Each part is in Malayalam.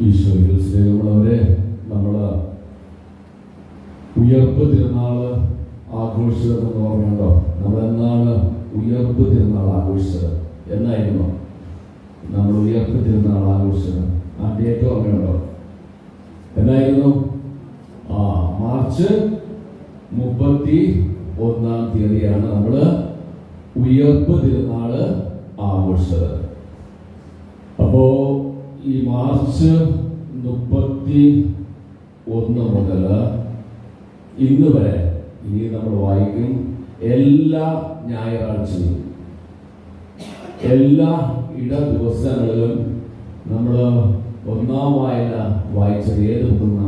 ഈശോയിൽ സ്നേഹമുള്ളവരെ നമ്മൾ ഉയർപ്പ് തിരുനാൾ ആഘോഷിച്ചതെന്ന് ഓർമ്മയുണ്ടോ നമ്മൾ എന്നാണ് ഉയർപ്പ് തിരുനാൾ ആഘോഷിച്ചത്? എന്നായിരുന്നു? നമ്മൾ ഉയർപ്പ് തിരുനാൾ ആഘോഷിച്ചത്. ആ ഡേറ്റ് ഓർമ്മയുണ്ടോ? എന്നായിരുന്നു? ആ മാർച്ച് മുപ്പത്തി ഒന്നാം തീയതിയാണ് നമ്മൾ ഉയർപ്പ് തിരുനാൾ ആഘോഷിച്ചത്. അപ്പോ ഈ മാർച്ച് മുപ്പത്തി ഒന്ന് മുതൽ ഇന്ന് വരെ ഇനി നമ്മൾ വായിക്കും എല്ലാ ഞായറാഴ്ചയും. എല്ലാ ഇട ദിവസങ്ങളിലും നമ്മൾ ഒന്നാം വായന വായിച്ചത്. ഏത് ബുക്കുന്ന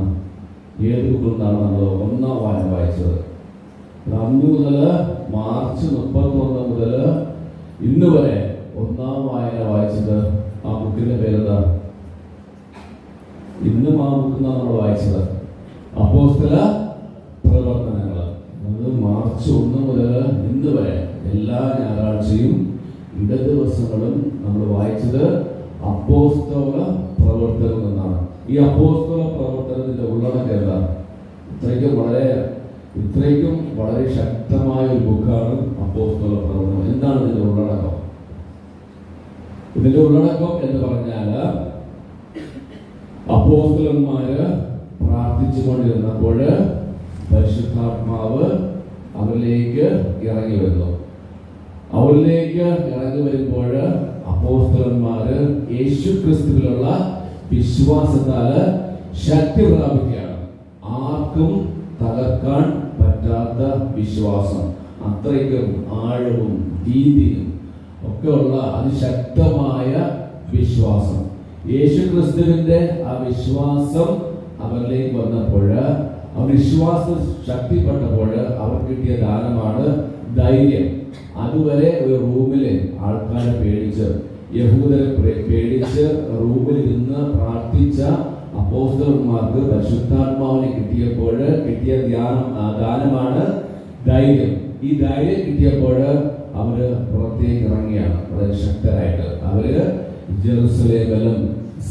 ഏത് ബുക്കിൽ നിന്നാണ് നമ്മൾ ഒന്നാം വായന വായിച്ചത്? അന്ന് മുതൽ മാർച്ച് മുപ്പത്തി ഒന്ന് മുതൽ ഇന്ന് വരെ ഒന്നാം വായന വായിച്ചത് ആ ബുക്കിന്റെ പേരെന്താ? ഇന്നും ബുക്കിൽ നമ്മൾ വായിച്ചത് അപ്പോസ്തല പ്രവർത്തനങ്ങൾ. അത് മാർച്ച് ഒന്ന് മുതൽ ഇന്ന് വരെ എല്ലാ ഞായറാഴ്ചയും ഇട ദിവസങ്ങളും നമ്മൾ വായിച്ചത് അപ്പോസ്തല പ്രവർത്തനം എന്നാണ്. ഈ അപ്പോസ്തല പ്രവർത്തനത്തിന്റെ ഉള്ളടക്കം എന്താ? ഇത്രയ്ക്കും വളരെ ഇത്രയ്ക്കും വളരെ ശക്തമായ ഒരു ബുക്കാണ് അപ്പോസ്തല പ്രവർത്തനം. എന്താണ് ഇതിന്റെ ഉള്ളടക്കം? ഇതിന്റെ ഉള്ളടക്കം എന്ന് പറഞ്ഞാൽ അപ്പോസ്തലന്മാര് പ്രാർത്ഥിച്ചുകൊണ്ടിരുന്നപ്പോൾ പരിശുദ്ധാത്മാവ് അവരിലേക്ക് ഇറങ്ങി വരുന്നു അവരിലേക്ക് ഇറങ്ങി വരുമ്പോൾ അപ്പോസ്തലന്മാര് യേശു ക്രിസ്തുവിലുള്ള വിശ്വാസത്താൽ ശക്തി പ്രാപിക്കുകയാണ്. ആർക്കും തകർക്കാൻ പറ്റാത്ത വിശ്വാസം. അത്രയ്ക്കും ആഴവും രീതിയും ഒക്കെയുള്ള അതിശക്തമായ വിശ്വാസം. യേശു ക്രിസ്തുവിന്റെ ആ വിശ്വാസം അവരിലേക്ക് വന്നപ്പോൾ അവർ വിശ്വാസം ശക്തിപ്പെട്ടപ്പോൾ അവർക്ക് കിട്ടിയ ദാനമാണ് ധൈര്യം. അതുവരെ ഒരു റൂമിൽ ആൾക്കാരെ പേടിച്ച് യഹൂദരെ പേടിച്ച് റൂമിൽ നിന്ന് പ്രാർത്ഥിച്ച അപ്പോസ്തലന്മാർക്ക് പരിശുദ്ധാത്മാവിനെ കിട്ടിയപ്പോൾ കിട്ടിയ ധ്യാനം ദാനമാണ് ധൈര്യം. ഈ ധൈര്യം കിട്ടിയപ്പോൾ അവർ പുറത്തേക്ക് ഇറങ്ങിയാണ്. വളരെ ശക്തരായിട്ട്. അവർ ജെറുസലേമിലും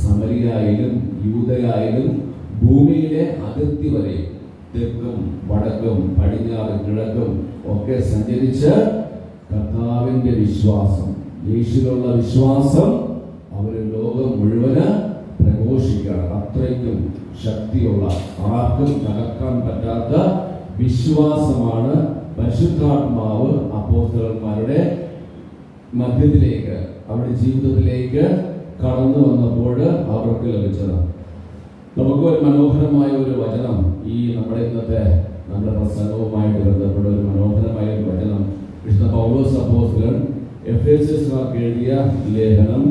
സമരിയായാലും യൂതയായാലും ഭൂമിയിലെ അതിർത്തി വരെ തെക്കും വടക്കും പടിഞ്ഞാറും കിഴക്കും ഒക്കെ സഞ്ചരിച്ച് കർത്താവിന്റെ വിശ്വാസം യേശുവിലുള്ള വിശ്വാസം അവർ ലോകം മുഴുവൻ പ്രഘോഷിക്കുകയാണ് അത്രയ്ക്കും ശക്തിയുള്ള ആർക്കും തകർക്കാൻ പറ്റാത്ത വിശ്വാസമാണ് പരിശുദ്ധാത്മാവ് അപ്പോസ്തലന്മാരുടെ മധ്യത്തിലേക്ക് അവരുടെ ജീവിതത്തിലേക്ക് കടന്നു വന്നപ്പോൾ അവർക്ക് ലഭിച്ചത്. നമുക്ക് ഒരു മനോഹരമായ ഒരു വചനം ഈ നമ്മുടെ ഇന്നത്തെ നമ്മുടെ പ്രസംഗവുമായിട്ട് ബന്ധപ്പെട്ട ഒരു മനോഹരമായ ഒരു വചനം. വിശുദ്ധ പൗലോസ് എഫ് എസ് എസ് എഴുതിയ ലേഖനം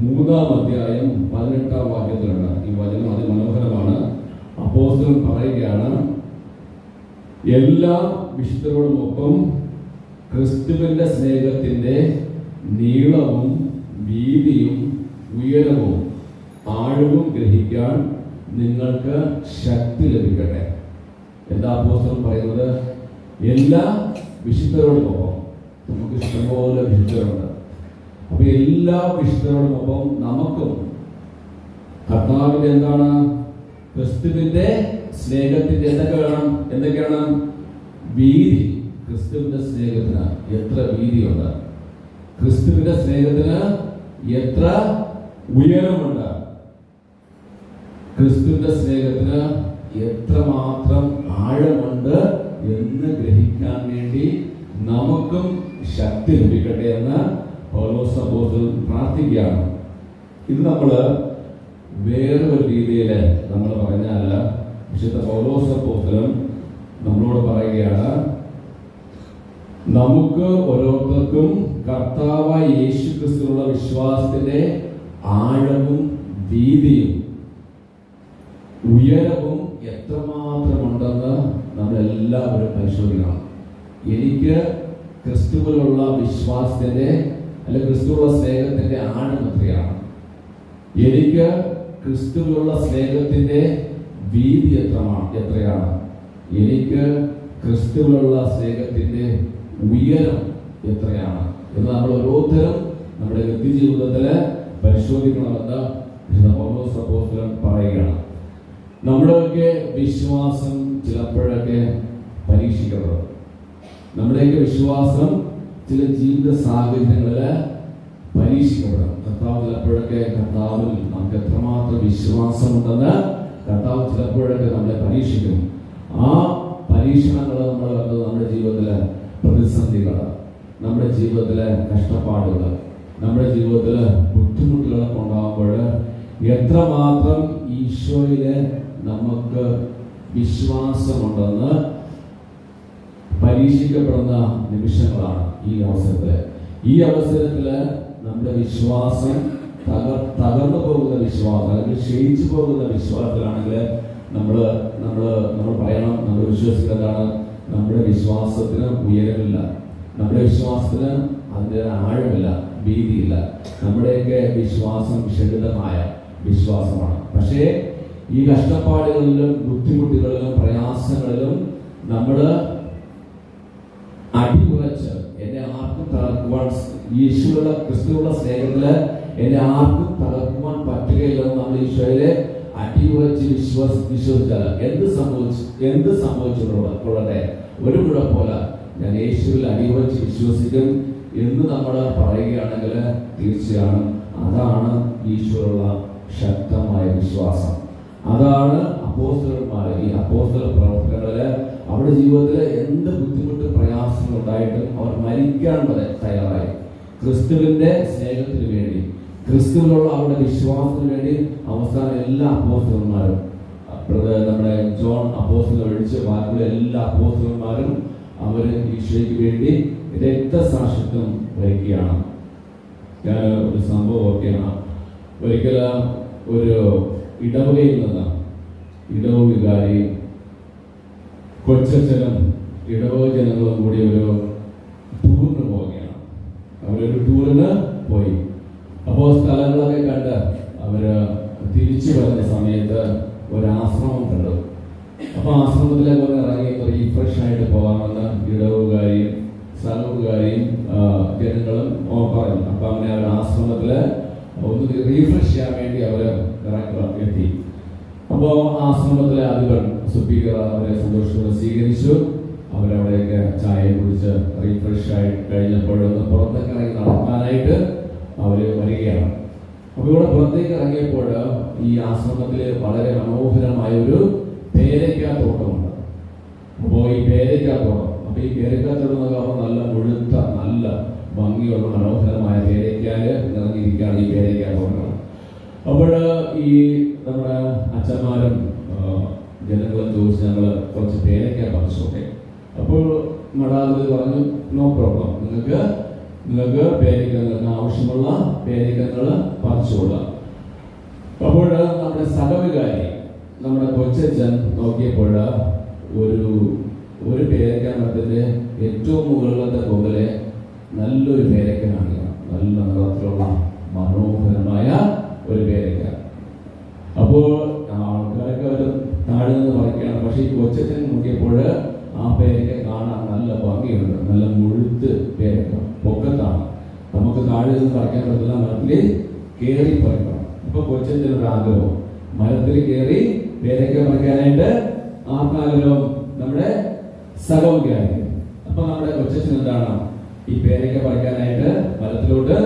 മൂന്നാം അധ്യായം പതിനെട്ടാം വാക്യത്തിലാണ്. ഈ വചനം അതിമനോഹരമാണ് അപ്പോസ്തലൻ പറയുകയാണ് എല്ലാ വിശുദ്ധരോടുമൊപ്പം ക്രിസ്തുവിന്റെ സ്നേഹത്തിന്റെ നീളവും വീതിയും ഉയരവും ആഴവും ഗ്രഹിക്കാൻ നിങ്ങൾക്ക് ശക്തി ലഭിക്കട്ടെ. എല്ലാ അപ്പോസ്തലൻ പറയുന്നത്? എല്ലാ വിശുദ്ധരോടുമൊപ്പം നമുക്ക് ഇഷ്ടംപോലെ വിശുദ്ധരുണ്ട്. അപ്പൊ എല്ലാ വിശുദ്ധരോടുമൊപ്പം നമുക്കും കർത്താവിന്റെ എന്താണ്? ക്രിസ്തുവിന്റെ സ്നേഹത്തിന്റെ എന്തൊക്കെ വേണം? എന്തൊക്കെയാണ്? വീതി. ക്രിസ്തുവിന്റെ സ്നേഹത്തിന് എത്ര വീതിയുണ്ട്? ക്രിസ്തുവിന്റെ സ്നേഹത്തിന് എത്ര ഉയരമുണ്ട്? ക്രിസ്തുവിന്റെ സ്നേഹത്തിന് എത്രമാത്രം ആഴമുണ്ട് എന്ന് ഗ്രഹിക്കാൻ വേണ്ടി നമുക്കും ശക്തി ലഭിക്കട്ടെ എന്ന് പൗലോസ് അപ്പോസ്തലൻ പ്രാർത്ഥിക്കുകയാണ്. ഇത് നമ്മൾ വേറെ ഒരു രീതിയിൽ നമ്മൾ പറഞ്ഞാൽ വിശുദ്ധ പൗലോസ് അപ്പോസ്തലൻ നമ്മളോട് പറയുകയാണ് നമുക്ക് ഓരോരുത്തർക്കും കർത്താവായ യേശു ക്രിസ്തുവിനുള്ള വിശ്വാസത്തിന്റെ ആഴവും വീതിയും ഉയരവും എത്രമാത്രമുണ്ടെന്ന് നമ്മൾ എല്ലാവരും പരിശോധിക്കണം. എനിക്ക് ക്രിസ്തുവിലുള്ള വിശ്വാസത്തിന്റെ അല്ലെ ക്രിസ്തുവിലുള്ള സ്നേഹത്തിന്റെ ആഴം എത്രയാണ് എനിക്ക് ക്രിസ്തുവിലുള്ള സ്നേഹത്തിന്റെ വീതി എത്രമാണ് എത്രയാണ്? എനിക്ക് ക്രിസ്തുവിലുള്ള സ്നേഹത്തിന്റെ ഉയരം എത്രയാണ്? എന്ന് നമ്മൾ ഓരോരുത്തരും നമ്മുടെ വ്യക്തി ജീവിതത്തിൽ പരിശോധിക്കണമെന്ന് പറയുകയാണ്. നമ്മുടെയൊക്കെ വിശ്വാസം ചിലപ്പോഴൊക്കെ പരീക്ഷിക്കപ്പെടും. നമ്മുടെയൊക്കെ വിശ്വാസം ചില ജീവിത സാഹചര്യങ്ങളിൽ പരീക്ഷിക്കപ്പെടും. കർത്താവ് ചിലപ്പോഴൊക്കെ കർത്താവിൽ നമുക്ക് എത്രമാത്രം വിശ്വാസമുണ്ടെന്ന് കർത്താവ് ചിലപ്പോഴൊക്കെ നമ്മളെ പരീക്ഷിക്കും. ആ പരീക്ഷണങ്ങൾ നമ്മൾ കണ്ടത് നമ്മുടെ ജീവിതത്തിലെ പ്രതിസന്ധികൾ നമ്മുടെ ജീവിതത്തിലെ കഷ്ടപ്പാടുകൾ നമ്മുടെ ജീവിതത്തിലെ ബുദ്ധിമുട്ടുകളൊക്കെ ഉണ്ടാകുമ്പോൾ എത്രമാത്രം ഈശോയിലെ നമുക്ക് വിശ്വാസമുണ്ടെന്ന് പരീക്ഷിക്കപ്പെടുന്ന നിമിഷങ്ങളാണ് ഈ അവസരത്തിൽ ഈ അവസരത്തിൽ നമ്മുടെ വിശ്വാസം തകർ തകർന്നു പോകുന്ന വിശ്വാസം അല്ലെങ്കിൽ ക്ഷയിച്ചു പോകുന്ന വിശ്വാസത്തിലാണെങ്കിൽ നമ്മൾ നമ്മൾ നമ്മൾ പറയണം നമ്മൾ വിശ്വസിക്കുന്നതാണ് നമ്മുടെ വിശ്വാസത്തിന് ഉയരമില്ല. നമ്മുടെ വിശ്വാസത്തിന് അതിന്റെ ആഴമില്ല ഭീതിയില്ല. നമ്മുടെയൊക്കെ വിശ്വാസം ക്ഷണിതമായ വിശ്വാസമാണ്. പക്ഷേ ഈ കഷ്ടപ്പാടുകളിലും ബുദ്ധിമുട്ടുകളിലും പ്രയാസങ്ങളിലും നമ്മൾ അടിയുറച്ച് എന്നെ ആർക്കും തകർക്കുവാൻ യേശുവിനുള്ള ക്രിസ്തുവിനുള്ള സ്നേഹത്തിൽ എന്നെ ആർക്കും തകർക്കുവാൻ പറ്റുകയില്ലെന്ന് നമ്മൾ ഈശോയിലെ അടിയുറച്ച് വിശ്വാസ വിശ്വസിച്ചാൽ എന്ത് സംഭവിച്ചു എന്ത് സംഭവിച്ചു കൊള്ളട്ടെ. ഒരു പോലെ ഞാൻ യേശുവിൽ അടിയുറച്ച് വിശ്വസിക്കും എന്ന് നമ്മൾ പറയുകയാണെങ്കിൽ തീർച്ചയാണ് അതാണ് ഈശോയുള്ള ശക്തമായ വിശ്വാസം. അതാണ് അപ്പോസ്തലന്മാർ ഈ അപ്പോസ്തല പ്രവർത്തനങ്ങളിൽ അവരുടെ ജീവിതത്തിലെ എന്ത് ബുദ്ധിമുട്ട് പ്രയാസങ്ങൾ ഉണ്ടായിട്ടും അവർ മരിക്കാൻ വരെ തയ്യാറായി. ക്രിസ്തുവിന്റെ സ്നേഹത്തിന് വേണ്ടി ക്രിസ്തുവിലുള്ള അവരുടെ വിശ്വാസത്തിന് വേണ്ടി അവസാനം എല്ലാ അപ്പോസ്തലന്മാരും നമ്മുടെ ജോൺ അപ്പോസ്തലൻ ഒഴിച്ച് ബാക്കിയുള്ള എല്ലാ അപ്പോസ്തലന്മാരും അവർ ഈശോയ്ക്ക് വേണ്ടി രക്തസാക്ഷിത്വം വഹിക്കുകയാണ്. ഞാൻ ഒരു സംഭവം ഒക്കെയാണ് ഒരിക്കലും ഒരു ഇടവകയിൽ നിന്ന് ഇടവ വികാരി കൊച്ചച്ഛനും ഇടവക ജനങ്ങളും കൂടി ഒരു ടൂറിന് പോവുകയാണ്. അവരൊരു ടൂറിന് പോയി. അപ്പോൾ സ്ഥലങ്ങളൊക്കെ കണ്ട് അവർ തിരിച്ചു വരുന്ന സമയത്ത് ഒരു ആശ്രമം കണ്ടു. അപ്പോൾ ആശ്രമത്തിലേക്ക് ഒന്ന് ഇറങ്ങി റീഫ്രഷ് ആയിട്ട് പോകാമെന്ന് ഇടവുകാരിയും സ്ഥലവുകാരിയും ജനങ്ങളും പറഞ്ഞു. അപ്പൊ അങ്ങനെ അവർ ആശ്രമത്തിൽ ഒന്ന് റീഫ്രഷ് ചെയ്യാൻ വേണ്ടി അവർ ഡയറക്ടർ എത്തി. അപ്പോൾ ആശ്രമത്തിലെ അധിപൻ സ്പീക്കർ അവരെ സന്തോഷത്തോടെ സ്വീകരിച്ചു. അവരവിടെയൊക്കെ ചായ കുടിച്ച് റീഫ്രഷ് ആയി കഴിഞ്ഞപ്പോഴൊന്ന് പുറത്തേക്ക് ഇറങ്ങി നടക്കാനായിട്ട് അവർ വരികയാണ്. അപ്പോൾ ഇവിടെ പുറത്തേക്ക് ഇറങ്ങിയപ്പോൾ ഈ ആശ്രമത്തിൽ വളരെ മനോഹരമായ ഒരു പേരയ്ക്ക തോട്ടമുണ്ട് അപ്പോൾ ഈ പേരയ്ക്ക തോട്ടം അപ്പോൾ ഈ പേരയ്ക്ക തോട്ടം എന്നൊക്കെ നല്ല മുഴുത്ത നല്ല ഭംഗിയുള്ള മനോഹരമായ പേരേക്കാൽ നിറഞ്ഞിരിക്കുകയാണ് ഈ പേരയ്ക്ക തോന്നുന്നത് അപ്പോൾ ഈ നമ്മുടെ അച്ഛന്മാരും ജനങ്ങളും ചോദിച്ച് ഞങ്ങൾ കുറച്ച് പേരയ്ക്ക പറിച്ചോട്ടെ അപ്പോൾ മടാതി പറഞ്ഞു നോ പ്രോബ്ലം നിങ്ങൾക്ക് നിങ്ങൾക്ക് പേരയ്ക്ക ആവശ്യമുള്ള പേരയ്ക്കങ്ങൾ പറിച്ചുകൊള്ളാം. അപ്പോൾ നമ്മുടെ സഹവികാരി നമ്മുടെ കൊച്ചച്ഛൻ നോക്കിയപ്പോൾ ഒരു ഒരു പേരയ്ക്ക മരത്തിന്റെ ഏറ്റവും മുകളിലത്തെ കൊമ്പലെ നല്ലൊരു പേരക്കനാണ് നല്ല നിറത്തിലുള്ള മനോഹരമായ ഒരു പേരക്ക. അപ്പോൾ ആൾക്കാരൊക്കെ അവർ താഴെ നിന്ന് പറിക്കുകയാണ്. പക്ഷേ ഈ കൊച്ചച്ഛൻ നോക്കിയപ്പോൾ ആ പേരക്ക കാണാൻ നല്ല ഭംഗിയുണ്ട്. നല്ല മുഴുത്ത് പേരക്ക. പൊക്കത്താണ്. നമുക്ക് താഴെ നിന്ന് പറിക്കാൻ പറ്റില്ല മരത്തിൽ കയറി പറിക്കണം. അപ്പൊ കൊച്ചച്ഛൻ ഒരു ആഗ്രഹം. മരത്തിൽ കയറി പേരക്ക പറിക്കാനായിട്ട് ആർക്കാഗ്രഹം നമ്മുടെ സഹോദരിയായിരിക്കും. അപ്പൊ നമ്മുടെ കൊച്ചച്ഛൻ എന്താണ് ഈ പേരയ്ക്ക പറിക്കാനായിട്ട് മരത്തിലോട്ട്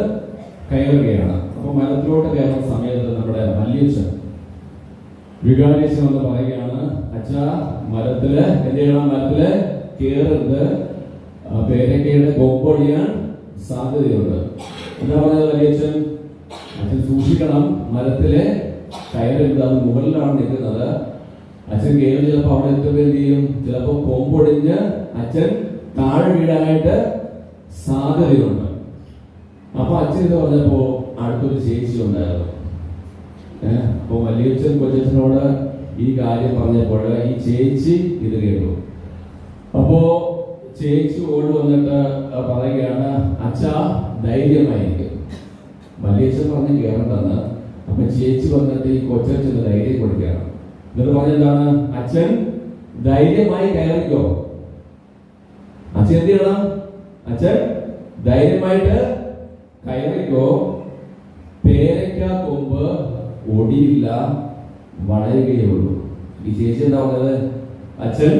കയറുകയാണ്. അപ്പൊ മരത്തിലോട്ട് കയറുന്ന സമയത്ത് നമ്മുടെ മല്യച്ഛൻ വികാരിച്ചൻ എന്ന് പറയുകയാണ് അച്ഛാ മരത്തിൽ ചെയ്യണം? മരത്തിൽ കയറരുത് പേരക്കയുടെ കൊമ്പൊഴിയാൻ സാധ്യതയുണ്ട്. എന്താ പറഞ്ഞത് വലിയച്ഛൻ അച്ഛൻ സൂക്ഷിക്കണം മരത്തിലെ കയറരുത് അത് മുകളിലാണ് നിൽക്കുന്നത്. അച്ഛൻ കയറി ചിലപ്പോൾ അവിടെ എന്ത് ചെയ്യും? ചിലപ്പോൾ കൊമ്പൊടിഞ്ഞ് അച്ഛൻ താഴെ വീഴാനായിട്ട് സാധ്യതയുണ്ട് അപ്പൊ അച്ഛൻ ഇത് പറഞ്ഞപ്പോ അടുത്തൊരു ചേച്ചി ഉണ്ടായിരുന്നു. ഏഹ് അപ്പൊ വലിയച്ഛൻ കൊച്ചച്ഛനോട് ഈ കാര്യം പറഞ്ഞപ്പോൾ ഈ ചേച്ചി ഇത് കേട്ടു. അപ്പോ ചേച്ചി ഓടി വന്നിട്ട് പറയുകയാണ് അച്ഛ ധൈര്യമായിരിക്കും. വലിയച്ഛൻ പറഞ്ഞ് കേറണ്ടെന്ന്. അപ്പൊ ചേച്ചി വന്നിട്ട് ഈ കൊച്ചച്ഛന് ധൈര്യം കൊടുക്കുകയാണ്. എന്നിട്ട് പറഞ്ഞെന്താണ്? അച്ഛൻ ധൈര്യമായി കയറിക്കോ. അച്ഛൻ എന്ത് ചെയ്യണം? അച്ഛൻ ധൈര്യമായിട്ട് കയറിക്കോ. പേരയ്ക്ക കൊമ്പ് ഒടിയില്ല വളയുകയേ ഉള്ളൂ. ഈ ചേച്ചി എന്താ പറഞ്ഞത്? അച്ഛൻ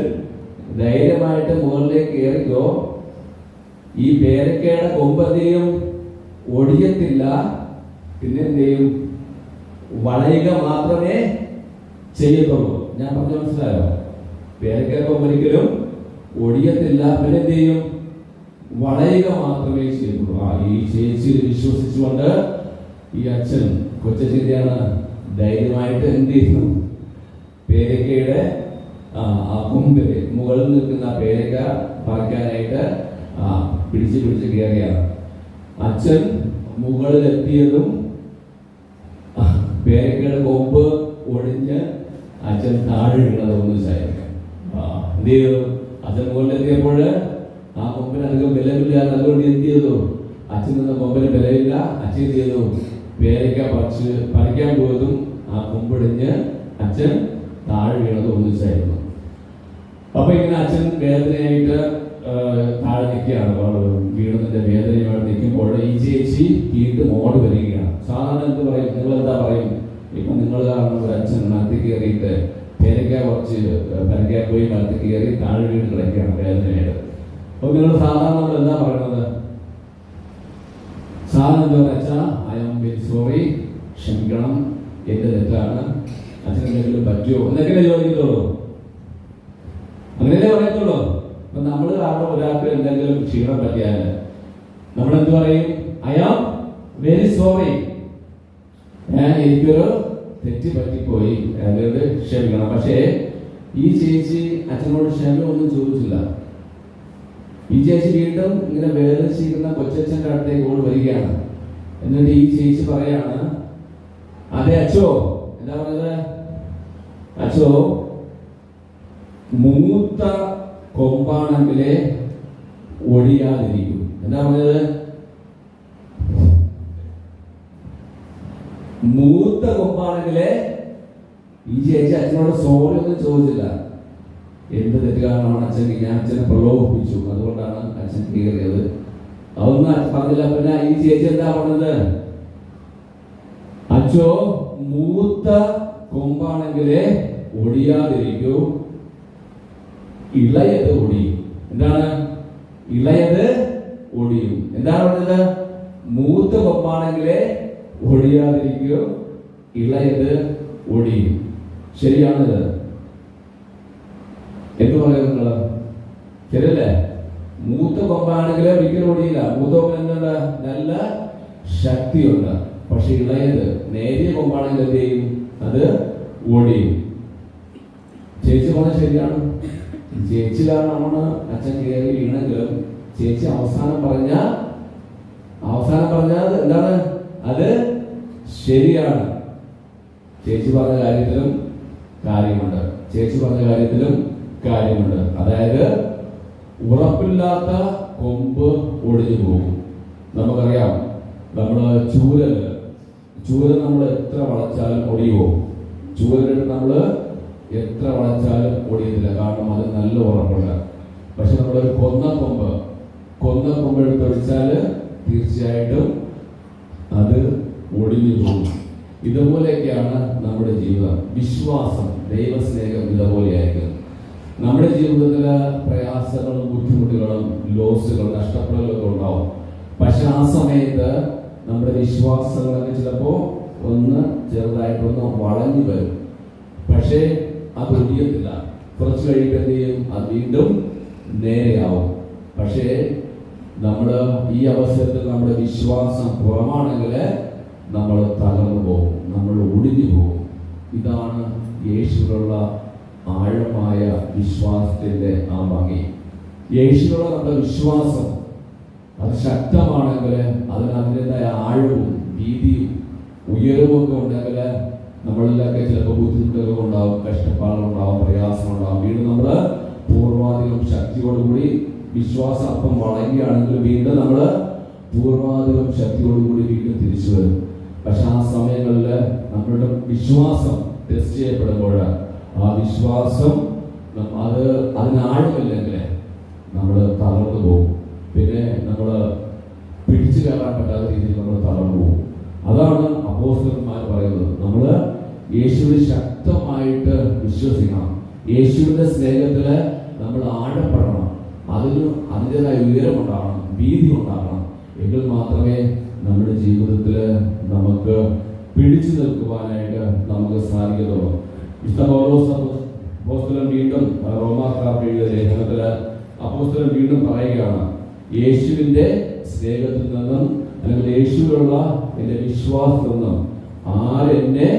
ധൈര്യമായിട്ട് മുകളിലേക്ക് കയറിക്കോ. ഈ പേരക്കയുടെ കൊമ്പ് എന്ത് ചെയ്യും? ഒടിയത്തില്ല. പിന്നെ ചെയ്യും? വളയുക മാത്രമേ ചെയ്യത്തുള്ളൂ ഞാൻ പറഞ്ഞു മനസ്സിലായോ? പേരക്ക കൊമ്പ് ഒരിക്കലും ഒടിയത്തില്ല. പിന്നെ ചെയ്യും? വളയുക മാത്രമേ ചെയ്യത്തുള്ളൂ ആ ഈ ചേച്ചി വിശ്വസിച്ചുകൊണ്ട് ഈ അച്ഛൻ കൊച്ചച്ചിന്റെയാണ് ധൈര്യമായിട്ട് എന്ത് ചെയ്യുന്നു? പേരക്കയുടെ ആ കൊമ്പിൽ മുകളിൽ നിൽക്കുന്ന പേരക്ക പറിക്കാനായിട്ട് ആ പിടിച്ച് പിടിച്ച് കയറിയാണ് അച്ഛൻ മുകളിലെത്തിയതും പേരക്കയുടെ കൊമ്പ് ഒടിഞ്ഞ് അച്ഛൻ താഴെ വീണത് ഒന്ന് എന്ത് ചെയ്തു? അച്ഛൻ മുകളിലെത്തിയപ്പോൾ ആ കൊമ്പിന് അധികം ബലമില്ല അതുകൊണ്ട് എന്ത് ചെയ്തു? അച്ഛൻ നിന്ന കൊമ്പിന് ബലമില്ല അച്ഛൻ എന്ത് ചെയ്തു? പേരയ്ക്ക പറിച്ച് പറിക്കാൻ പോയതും ആ കൊമ്പിടിഞ്ഞ് അച്ഛൻ താഴെ വീണത് ഒന്നിച്ചായിരുന്നു. അപ്പൊ ഇങ്ങനെ അച്ഛൻ വേദനയായിട്ട് താഴെ നിൽക്കുകയാണ്. വീണതിന്റെ വേദനയുമായിട്ട് നിൽക്കുമ്പോൾ ഈ ചേച്ചി വീണ്ടും മോട് വരികയാണ്. സാധാരണ എന്ത് പറയും? നിങ്ങൾ എന്താ പറയും? ഇപ്പൊ നിങ്ങൾ കാണുന്ന ഒരു അച്ഛൻ മരത്തിൽ കയറിയിട്ട് പേരയ്ക്ക കുറച്ച് പരക്കാൻ പോയി മരത്തിൽ കയറി താഴെ വീണ് കിടക്കുകയാണ് വേദനയായിട്ട്. അപ്പൊ നിങ്ങൾ സാധാരണ നമ്മൾ എന്താ പറയുന്നത്? സാധാരണ എന്താ ഐ ആം വെരി സോറി ക്ഷമിക്കണം എന്റെ തെറ്റാണ് അച്ഛനെന്തെങ്കിലും പറ്റുമോ എന്നൊക്കെയല്ലേ ചോദിക്കത്തുള്ളൂ. അങ്ങനെയല്ലേ പറയത്തുള്ളൂ. അപ്പൊ നമ്മൾ കാരണം ഒരാൾക്ക് എന്തെങ്കിലും ക്ഷീണം പറ്റിയാൽ നമ്മൾ എന്ത് പറയും? ഐ ആം വെരി സോറി ഞാൻ എനിക്കൊരു തെറ്റ് പറ്റിപ്പോയി. അതുകൊണ്ട് ക്ഷമിക്കണം. പക്ഷേ ഈ ചേച്ചി അച്ഛനോട് ക്ഷമ ഒന്നും ചോദിച്ചില്ല. ഈ ചേച്ചി വീണ്ടും ഇങ്ങനെ വേദനിച്ചിരിക്കുന്ന കൊച്ചച്ഛന്റെ അടുത്തേക്ക് ഓട് വരികയാണ്. എന്നിട്ട് ഈ ചേച്ചി പറയാണ് അതെ അച്ഛോ എന്താ പറഞ്ഞത്? അച്ഛോ മൂത്ത കൊമ്പാണെങ്കിലേ ഒഴിയാതിരിക്കും. എന്താ പറഞ്ഞത്? മൂത്ത കൊമ്പാണെങ്കിലേ ഈ ചേച്ചി അച്ഛനോട് സോറി ഒന്നും ചോദിച്ചില്ല. എന്ത് തെറ്റുകാരണമാണ് അച്ഛൻ ഞാൻ അച്ഛനെ പ്രലോഭിപ്പിച്ചു? അതുകൊണ്ടാണ് അച്ഛൻ കയറിയത് അതൊന്നും പറഞ്ഞില്ല. പിന്നെ ഈ ചേച്ചി എന്താ പറഞ്ഞത്? അച്ഛോ മൂത്ത കൊമ്പാണെങ്കിലേ ഒടിയാതിരിക്കൂ. ഇളയത് ഒടിയും. എന്താണ്? ഇളയത് ഒടിയും. എന്താണ് പറഞ്ഞത്? മൂത്ത കൊമ്പാണെങ്കിലേ ഒടിയാതിരിക്കൂ ഇളയത് ഒടിയും. ശരിയാണിത്. എന്ത് പറയുന്നു നിങ്ങൾ ശരിയല്ലേ? മൂത്ത കൊമ്പാണെങ്കിൽ ഒരിക്കലും ഓടിയില്ല മൂത്ത കൊമ്പൻ എന്താണ് നല്ല ശക്തിയുണ്ട്. പക്ഷെ ഇളയത് നേരിയ കൊമ്പാണെങ്കിൽ എന്ത് ചെയ്യും? അത് ഓടിയും ചേച്ചി പറഞ്ഞ ശരിയാണ്. ചേച്ചി കാരണമാണ് അച്ഛൻ കയറി വീണെങ്കിലും ചേച്ചി അവസാനം പറഞ്ഞ അവസാനം പറഞ്ഞത് എന്താണ്? അത് ശരിയാണ്. ചേച്ചി പറഞ്ഞ കാര്യത്തിലും കാര്യമുണ്ട്. ചേച്ചി പറഞ്ഞ കാര്യത്തിലും കാര്യമുണ്ട്. അതായത് ഉറപ്പില്ലാത്ത കൊമ്പ് ഒടിഞ്ഞു പോകും. നമുക്കറിയാം നമ്മൾ ചൂരൽ ചൂരൽ നമ്മൾ എത്ര വളച്ചാലും ഒടിയുമോ ചൂരലിട്ട് നമ്മൾ എത്ര വളച്ചാലും ഒടിയത്തില്ല. കാരണം അത് നല്ല ഉറപ്പുണ്ട് പക്ഷെ നമ്മളൊരു കൊന്ന കൊമ്പ് കൊന്ന കൊമ്പ് എടുത്തൊടിച്ചാൽ തീർച്ചയായിട്ടും അത് ഒടിഞ്ഞു പോകും. ഇതുപോലെയൊക്കെയാണ് നമ്മുടെ ജീവിതം. വിശ്വാസം ദൈവസ്നേഹം ഇതുപോലെയായിരിക്കും നമ്മുടെ ജീവിതത്തിൽ പ്രയാസങ്ങളും ബുദ്ധിമുട്ടുകളും ലോസുകളും നഷ്ടപ്പെടലൊക്കെ ഉണ്ടാവും. പക്ഷെ ആ സമയത്ത് നമ്മുടെ വിശ്വാസങ്ങളൊക്കെ ചിലപ്പോൾ ഒന്ന് ചെറുതായിട്ടൊന്ന് വളഞ്ഞു വരും. പക്ഷേ അത് ഒഴിയത്തില്ല കുറച്ച് കഴിയുമ്പോൾ എന്ത് ചെയ്യും? അത് വീണ്ടും നേരെയാവും. പക്ഷേ നമ്മൾ ഈ അവസരത്തിൽ നമ്മുടെ വിശ്വാസം കുറവാണെങ്കിൽ നമ്മൾ തകർന്നു പോകും. നമ്മൾ ഒടിഞ്ഞു പോകും. ഇതാണ് യേശുവിലുള്ള ആഴമായ വിശ്വാസത്തിന്റെ ആ ഭംഗി. യേശുവിനോട് നമ്മുടെ വിശ്വാസം അത് ശക്തമാണെങ്കിൽ അതിന് അതിന്റെതായ ആഴവും വീതിയും ഉയരവും ഒക്കെ ഉണ്ടെങ്കിൽ നമ്മളിലൊക്കെ ചിലപ്പോൾ ബുദ്ധിമുട്ടുകൾ ഉണ്ടാവും കഷ്ടപ്പാടുകളുണ്ടാവും പ്രയാസമുണ്ടാവും വീണ്ടും നമ്മൾ പൂർവാധികം ശക്തിയോടുകൂടി വിശ്വാസം അപ്പം വളരുകയാണെങ്കിൽ വീണ്ടും നമ്മൾ പൂർവാധികം ശക്തിയോടുകൂടി വീണ്ടും തിരിച്ചു വരും. പക്ഷെ ആ സമയങ്ങളിൽ നമ്മളുടെ വിശ്വാസം ടെസ്റ്റ് ചെയ്യപ്പെടുമ്പോൾ ആ വിശ്വാസം അത് അതിനാഴമില്ലെങ്കിൽ നമ്മൾ തളർന്നു പോകും. പിന്നെ നമ്മൾ പിടിച്ചു കയറാൻ പറ്റാത്ത രീതിയിൽ നമ്മൾ തളർന്നു പോകും. അതാണ് അപ്പോസ്റ്റർമാർ പറയുന്നത്. നമ്മൾ യേശുവിൽ ശക്തമായിട്ട് വിശ്വസിക്കണം. യേശുവിന്റെ സ്നേഹത്തിൽ നമ്മൾ ആഴപ്പെടണം. അതിന് അതിന്റെതായ ഉയരം ഉണ്ടാകണം ഭീതി ഉണ്ടാകണം എങ്കിൽ മാത്രമേ നമ്മുടെ ജീവിതത്തിൽ നമുക്ക് പിടിച്ചു നിൽക്കുവാനായിട്ട് നമുക്ക് സാധിക്കത്തുള്ളൂ. അപ്പോസ്തലൻ വീണ്ടും റോമാക്കാർക്ക് എഴുതിയ ലേഖനത്തിൽ അപ്പോസ്തലൻ വീണ്ടും പറയുകയാണ് യേശുവിന്റെ സ്നേഹത്തിൽ നിന്നും അല്ലെങ്കിൽ യേശുവിലുള്ള എന്റെ വിശ്വാസത്തിൽ നിന്നും ആരെന്നെ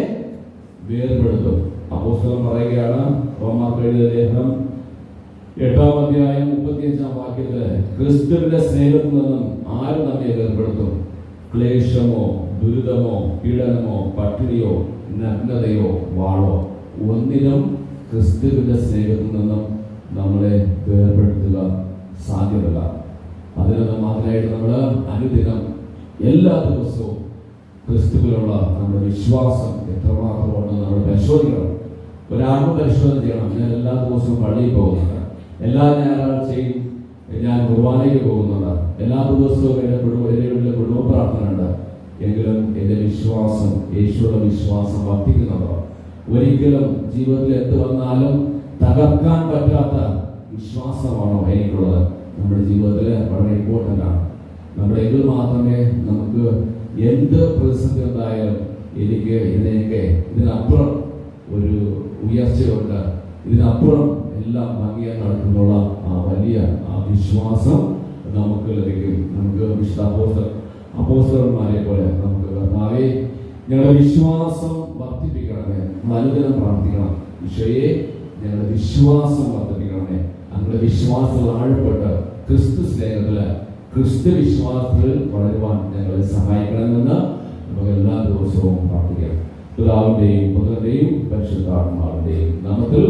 വേർപെടുത്തും? അപ്പോസ്തലൻ പറയുകയാണ് റോമാർക്ക് എഴുതിയ ലേഖനം എട്ടാം അധ്യായം മുപ്പത്തിയഞ്ചാം വാക്യത്തിൽ ക്രിസ്തുവിന്റെ സ്നേഹത്തിൽ നിന്നും ആര് നമ്മെ വേർപെടുത്തും? ക്ലേശമോ ദുരിതമോ പീഡനമോ പട്ടിണിയോ നഗ്നതയോ വാളോ? ഒന്നിനും ക്രിസ്തുവിന്റെ സ്നേഹത്തിൽ നിന്നും നമ്മളെ വേർപെടുത്തുക സാധ്യമല്ല. അതിന് മാത്രമായിട്ട് നമ്മൾ അനുദിനം എല്ലാ ദിവസവും ക്രിസ്തുവിലുള്ള നമ്മുടെ വിശ്വാസം എത്രമാത്രമുണ്ടെന്ന് നമ്മൾ പരിശോധിക്കണം. ഒരു പരിശോധന ചെയ്യണം. ഞാൻ എല്ലാ ദിവസവും പള്ളിയിൽ പോകുന്നുണ്ട്. എല്ലാ ഞായറാഴ്ചയും ഞാൻ കുർബാനയ്ക്ക് പോകുന്നുണ്ട്. എല്ലാ ദിവസവും എന്റെ കുടുംബ എന്റെ വീട്ടിലെ കുടുംബ പ്രാർത്ഥന ഉണ്ട് എങ്കിലും എന്റെ വിശ്വാസം യേശുള്ള വിശ്വാസം വർദ്ധിക്കുന്നുണ്ടോ ഒരിക്കലും ജീവിതത്തിൽ എന്ത് വന്നാലും തകർക്കാൻ പറ്റാത്ത വിശ്വാസമാണോ എനിക്കുള്ളത്? നമ്മുടെ ജീവിതത്തിൽ വളരെ ഇമ്പോർട്ടന്റ് ആണ്. നമ്മുടെ എങ്കിൽ മാത്രമേ നമുക്ക് എന്ത് പ്രതിസന്ധി ഉണ്ടായാലും എനിക്ക് ഇതിനെയൊക്കെ ഇതിനപ്പുറം ഒരു ഉയർച്ചയുണ്ട്. ഇതിനപ്പുറം എല്ലാം ഭംഗിയായി നടക്കുന്നുള്ള ആ വലിയ ആ വിശ്വാസം നമുക്ക് ലഭിക്കും. നമുക്ക് വിശുദ്ധ അപ്പോസ്റ്റർമാരെ പോലെ നമുക്ക് കർത്താവെ ഞങ്ങളുടെ വിശ്വാസം വർദ്ധിപ്പിക്കണമേ. അനുദിനം പ്രാർത്ഥിക്കണം. ഈശോയെ ഞങ്ങളുടെ വിശ്വാസം വർദ്ധിപ്പിക്കണമേ. ഞങ്ങളുടെ വിശ്വാസത്തിൽ ആഴപ്പെട്ട് ക്രിസ്തു സ്നേഹത്തിൽ ക്രിസ്തു വിശ്വാസത്തിൽ വളരുവാൻ ഞങ്ങളെ സഹായിക്കണമെന്ന് നമുക്ക് എല്ലാ ദിവസവും പ്രാർത്ഥിക്കാം. പിതാവിന്റെയും പുത്രന്റെയും പരിശുദ്ധാത്മാവിന്റെയും നാമത്തിൽ